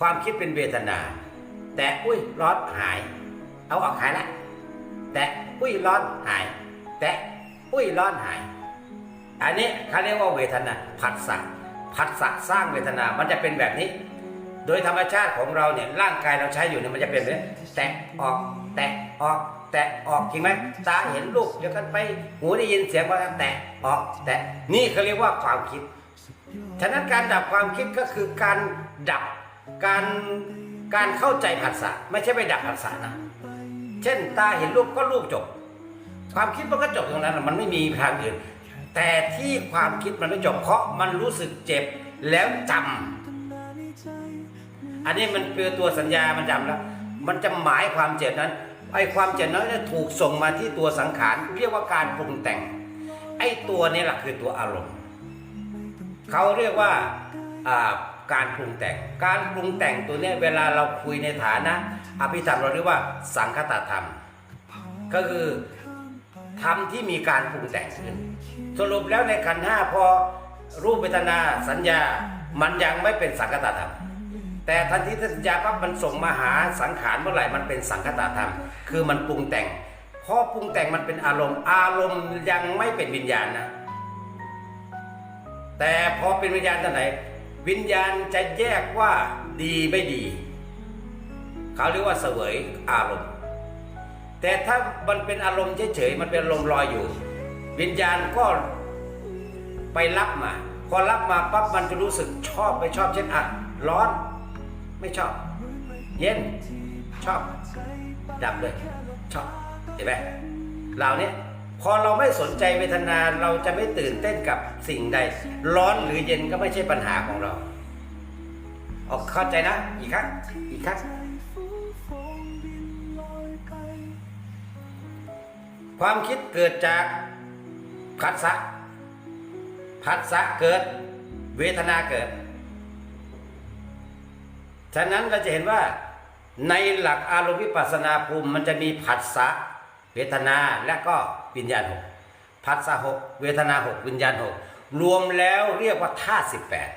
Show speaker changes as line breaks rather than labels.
ความคิดเป็นเวทนา แต่อุ้ยร้อนหาย เอาออกหายละแต่อุ้ยร้อนหาย แต่อุ้ยร้อนหาย อันนี้เขาเรียกว่าเวทนาผัสสะผัสสะสร้างเวทนา มันจะเป็นแบบนี้ โดยธรรมชาติของเราเนี่ยร่างกายเราใช้อยู่เนี่ยมันจะเป็นแบบแตะออก แตะออกแตะออกจริงไหมตาเห็นรูปเดี๋ยวกันไปหูได้ยินเสียงว่าแตะออก แตะนี่เขาเรียกว่าความคิด ฉะนั้นการดับความคิดก็คือการดับ การการเข้าใจผัสสะไม่ใช่ไปดับผัสสะนะ เช่นตาเห็นรูปก็รูปจบ ความคิดมันก็จบตรงนั้นน่ะมันไม่มีทางอื่น แต่ที่ความคิดมันไม่จบเพราะมันรู้สึกเจ็บแล้วจำอันนี้มันเป็นตัวสัญญามันจำแล้ว มันจะหมายความเจ็บนั้นไอ้ความเจ็บนั้นเนี่ยถูกส่งมาที่ตัวสังขารเรียกว่าการปรุงแต่ง ไอ้ตัวนี้แหละคือตัวอารมณ์เขาเรียกว่าอ่า การปรุงแต่ง การปรุงแต่งตัวนี้เวลาเราคุยในฐานะอภิธรรมเราเรียกว่าสังคตธรรม ก็คือธรรมที่มีการปรุงแต่งขึ้นสรุปแล้วในขันห้าพอรูปเวทนาสัญญามันยังไม่เป็นสังคตธรรม แต่ทันทีที่สัญญาปั๊บมันส่งมาหาสังขารเมื่อไหร่มันเป็นสังคตธรรม คือมันปรุงแต่งพอปรุงแต่งมันเป็นอารมณ์ อารมณ์ยังไม่เป็นวิญญาณนะแต่พอเป็นวิญญาณตอนไหน วิญญาณจะแยกว่าดีไม่ดี เขาเรียกว่าเสวยอารมณ์ แต่ถ้ามันเป็นอารมณ์เฉยๆมันเป็นอารมลอยอยู่ วิญญาณก็ไปรับมา พอรับมาปั๊บมันจะรู้สึกชอบไม่ชอบเช่นอะร้อนไม่ชอบ เย็นชอบดับเลย ชอบเห็นไหมเราเนี้ย พอเราไม่สนใจเวทนาเราจะไม่ตื่นเต้นกับสิ่งใด ร้อนหรือเย็นก็ไม่ใช่ปัญหาของเราออกเข้าใจนะอีกครั้งอีกครั้งความคิดเกิดจากผัสสะผัสสะเกิด เวทนาเกิด ฉะนั้นเราจะเห็นว่าในหลักอารมณ์วิปัสสนาภูมิมันจะมีผัสสะ เวทนาและก็วิญญาณหกพัสสะหกเวทนาหกวิญญาณหกรวมแล้วเรียกว่าธาตุสิบแปด